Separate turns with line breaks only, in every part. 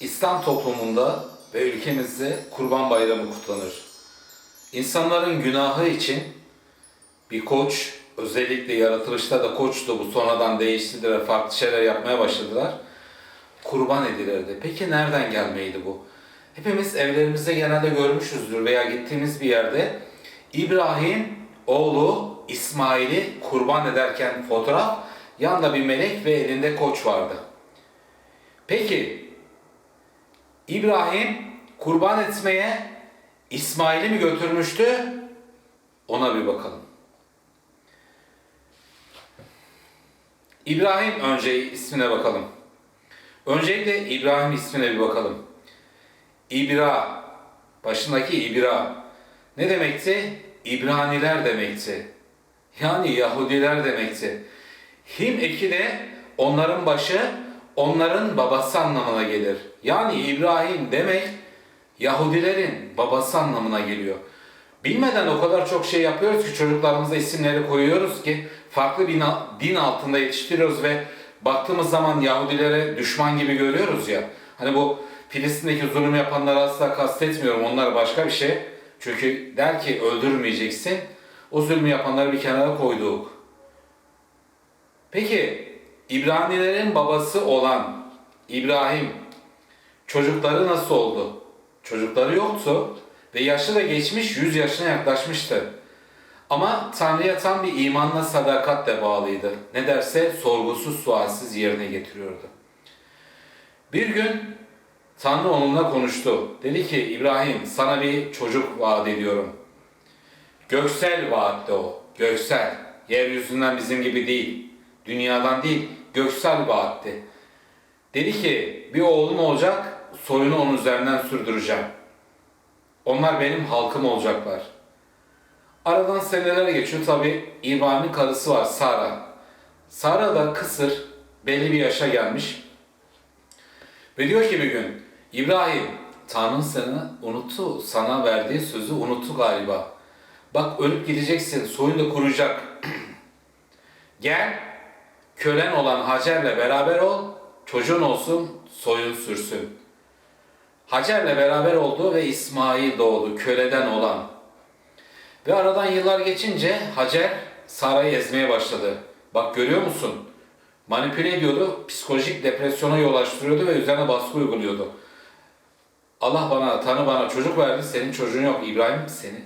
İslam toplumunda ve ülkemizde Kurban Bayramı kutlanır. İnsanların günahı için bir koç, özellikle yaratılışta da koçtu bu sonradan değiştirdiler, farklı şeyler yapmaya başladılar. Kurban edilirdi. Peki nereden gelmeydi bu? Hepimiz evlerimizde genelde görmüşüzdür veya gittiğimiz bir yerde İbrahim oğlu İsmail'i kurban ederken fotoğraf, yanında bir melek ve elinde koç vardı. Peki İbrahim kurban etmeye İsmail'i mi götürmüştü? Ona bir bakalım. İbrahim önce ismine bakalım. Öncelikle İbrahim ismine bir bakalım. İbra, başındaki İbra. Ne demekti? İbraniler demekti. Yani Yahudiler demekti. Him eki de onların başı, onların babası anlamına gelir. Yani İbrahim demek Yahudilerin babası anlamına geliyor. Bilmeden o kadar çok şey yapıyoruz ki çocuklarımıza isimleri koyuyoruz ki farklı bir din altında yetiştiriyoruz ve baktığımız zaman Yahudilere düşman gibi görüyoruz ya. Hani bu Filistin'deki zulüm yapanları asla kastetmiyorum. Onlar başka bir şey. Çünkü der ki öldürmeyeceksin. O zulmü yapanları bir kenara koyduk. Peki İbranilerin babası olan İbrahim çocukları nasıl oldu? Çocukları yoktu ve yaşı da geçmiş 100 yaşına yaklaşmıştı. Ama Tanrı'ya tam bir imanla sadakatle bağlıydı. Ne derse sorgusuz sualsiz yerine getiriyordu. Bir gün Tanrı onunla konuştu. Dedi ki İbrahim sana bir çocuk vaat ediyorum. Göksel vaatte o. Göksel. Yeryüzünden bizim gibi değil. Dünyadan değil. Göksel vaatti. Dedi ki bir oğlum olacak. Soyunu onun üzerinden sürdüreceğim. Onlar benim halkım olacaklar. Aradan seneler geçiyor. Tabi İbrahim'in karısı var Sara. Sara da kısır. Belli bir yaşa gelmiş. Ve diyor ki bir gün İbrahim Tanrı seni unuttu. Sana verdiği sözü unuttu galiba. Bak ölüp gideceksin. Soyun da kuruyacak. Gel kölen olan Hacer'le beraber ol. Çocuğun olsun soyun sürsün. Hacer'le beraber oldu ve İsmail doğdu köleden olan. Ve aradan yıllar geçince Hacer Sara'yı ezmeye başladı. Bak görüyor musun? Manipüle ediyordu, psikolojik depresyona yol açtırıyordu ve üzerine baskı uyguluyordu. Allah bana, Tanrı bana çocuk verdi, senin çocuğun yok. İbrahim seni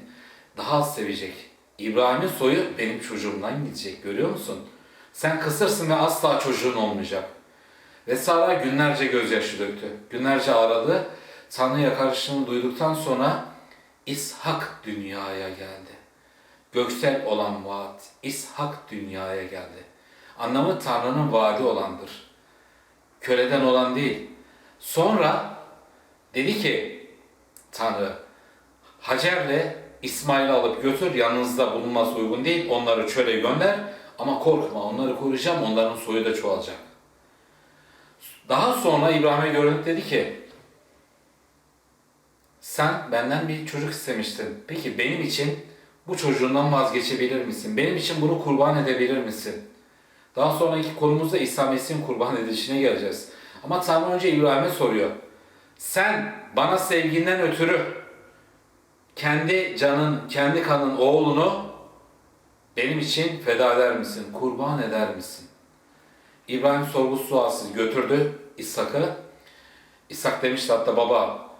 daha az sevecek. İbrahim'in soyu benim çocuğumdan gidecek, görüyor musun? Sen kısırsın ve asla çocuğun olmayacak. Ve Sara günlerce gözyaşı döktü. Günlerce ağladı. Tanrı'ya karışını duyduktan sonra İshak dünyaya geldi. Göksel olan vaat, İshak dünyaya geldi. Anlamı Tanrı'nın vaadi olandır. Köleden olan değil. Sonra dedi ki Tanrı, Hacer'le İsmail'i alıp götür, yanınızda bulunması uygun değil, onları çöle gönder ama korkma, onları koruyacağım, onların soyu da çoğalacak. Daha sonra İbrahim'e görünüp dedi ki, sen benden bir çocuk istemiştin. Peki benim için bu çocuğundan vazgeçebilir misin? Benim için bunu kurban edebilir misin? Daha sonraki konumuzda İsa Mesih'in kurban edilişine geleceğiz. Ama Tanrı önce İbrahim'e soruyor. Sen bana sevginden ötürü kendi canın, kendi kanın oğlunu benim için feda eder misin? Kurban eder misin? İbrahim sorgusu sualsiz götürdü İshak'ı. İshak demişti hatta baba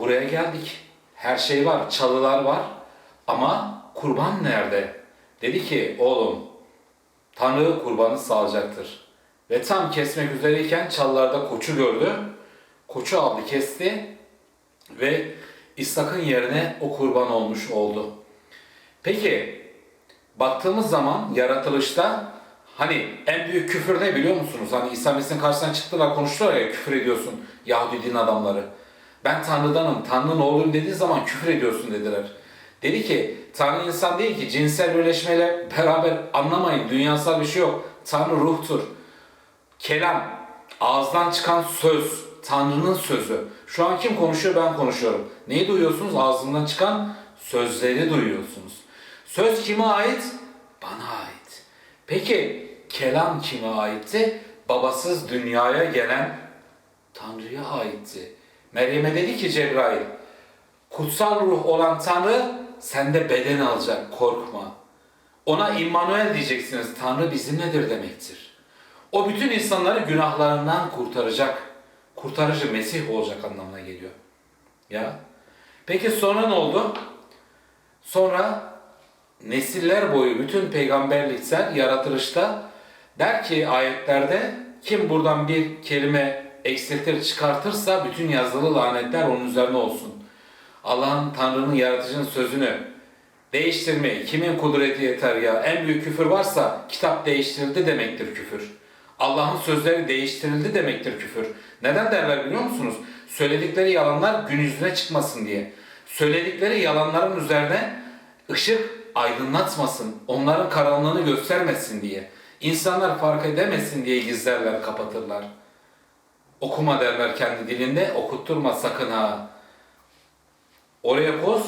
buraya geldik. Her şey var, çalılar var ama kurban nerede? Dedi ki oğlum Tanrı kurbanı sağlayacaktır. Ve tam kesmek üzereyken çalılarda koçu gördü. Koçu aldı kesti ve İshak'ın yerine o kurban olmuş oldu. Peki baktığımız zaman yaratılışta hani en büyük küfür ne biliyor musunuz? Hani İsa Mesih'in karşısına çıktılar konuştular ya küfür ediyorsun Yahudi din adamları. Ben Tanrı'danım, Tanrı'nın oğluyum dediği zaman küfür ediyorsun dediler. Dedi ki Tanrı insan değil ki cinsel birleşmeyle beraber anlamayın dünyasal bir şey yok. Tanrı ruhtur. Kelam, ağızdan çıkan söz, Tanrı'nın sözü. Şu an kim konuşuyor ben konuşuyorum. Neyi duyuyorsunuz? Ağzından çıkan sözleri duyuyorsunuz. Söz kime ait? Bana ait. Peki kelam kime aitti? Babasız dünyaya gelen Tanrı'ya aitti. Meryem'e dedi ki Cebrail, kutsal ruh olan Tanrı sende beden alacak, korkma. Ona İmmanuel diyeceksiniz, Tanrı bizimledir demektir. O bütün insanları günahlarından kurtaracak, kurtarıcı Mesih olacak anlamına geliyor. Ya. Peki sonra ne oldu? Sonra nesiller boyu bütün peygamberlikler yaratılışta der ki ayetlerde kim buradan bir kelime eksiltir çıkartırsa bütün yazılı lanetler onun üzerine olsun. Allah'ın Tanrı'nın yaratıcının sözünü değiştirmeyi kimin kudreti yeter ya? En büyük küfür varsa kitap değiştirildi demektir küfür. Allah'ın sözleri değiştirildi demektir küfür. Neden derler biliyor musunuz? Söyledikleri yalanlar gün yüzüne çıkmasın diye. Söyledikleri yalanların üzerine ışık aydınlatmasın, onların karanlığını göstermesin diye. İnsanlar fark edemesin diye gizlerler, kapatırlar. Okuma derler kendi dilinde, okutturma sakın ha. Oraya koz,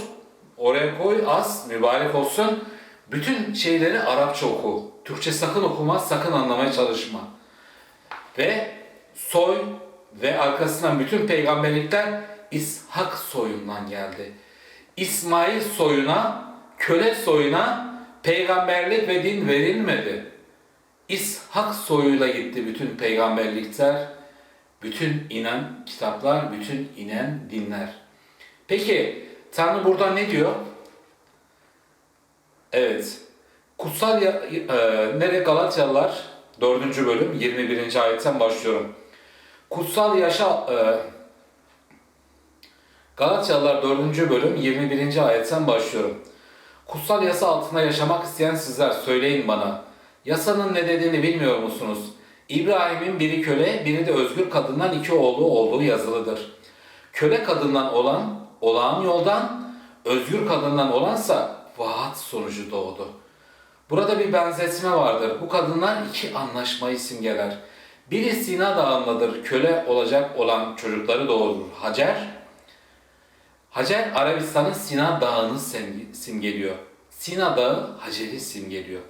oraya koy az, mübarek olsun. Bütün şeyleri Arapça oku. Türkçe sakın okuma, sakın anlamaya çalışma. Ve soy ve arkasından bütün peygamberlikler İshak soyundan geldi. İsmail soyuna, köle soyuna peygamberlik ve din verilmedi. İshak soyuyla gitti bütün peygamberlikler, bütün inen kitaplar, bütün inen dinler. Peki Tanrı burada ne diyor? Evet. Kutsal e, nere Galatyalılar 4. bölüm 21. ayetten başlıyorum. Kutsal yaşa e, Galatyalılar 4. bölüm 21. ayetten başlıyorum. Kutsal yasa altında yaşamak isteyen sizler söyleyin bana. Yasanın ne dediğini bilmiyor musunuz? İbrahim'in biri köle, biri de özgür kadından iki oğlu olduğu yazılıdır. Köle kadından olan, olağan yoldan, özgür kadından olansa vaat sonucu doğdu. Burada bir benzetme vardır. Bu kadınlar iki anlaşmayı simgeler. Biri Sina Dağı'ndadır, köle olacak olan çocukları doğurur. Hacer, Hacer Arabistan'ın Sina Dağı'nı sim- simgeliyor. Sina Dağı Hacer'i simgeliyor.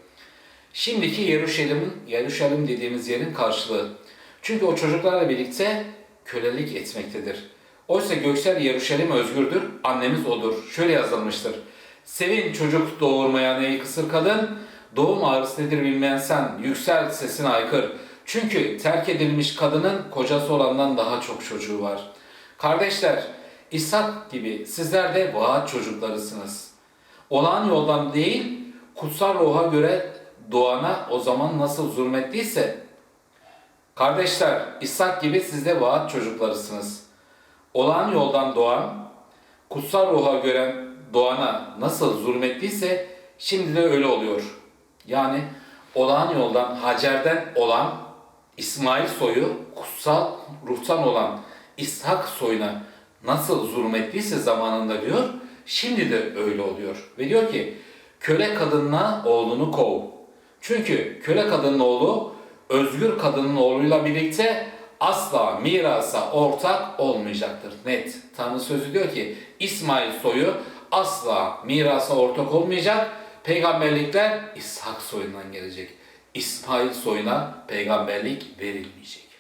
Şimdiki Yeruşalim'in, Yeruşalim dediğimiz yerin karşılığı. Çünkü o çocuklarla birlikte kölelik etmektedir. Oysa göksel Yeruşalim özgürdür, annemiz odur. Şöyle yazılmıştır. Sevin çocuk doğurmayan ey kısır kadın, doğum ağrısı nedir bilmeyen sen, yüksel sesini aykır. Çünkü terk edilmiş kadının kocası olandan daha çok çocuğu var. Kardeşler, İshak gibi sizler de vaat çocuklarısınız. Olağan yoldan değil, kutsal ruha göre doğana o zaman nasıl zulmettiyse, kardeşler, İshak gibi siz de vaat çocuklarısınız. Olağan yoldan doğan, kutsal ruha göre doğana nasıl zulmettiyse, şimdi de öyle oluyor. Yani olağan yoldan, Hacer'den olan İsmail soyu, kutsal ruhtan olan İshak soyuna nasıl zulmettiyse zamanında diyor, şimdi de öyle oluyor. Ve diyor ki, köle kadınla oğlunu kov. Çünkü köle kadının oğlu, özgür kadının oğluyla birlikte asla mirasa ortak olmayacaktır. Net. Tanrı sözü diyor ki, İsmail soyu asla mirasa ortak olmayacak. Peygamberlikler İshak soyundan gelecek. İsmail soyuna peygamberlik verilmeyecek.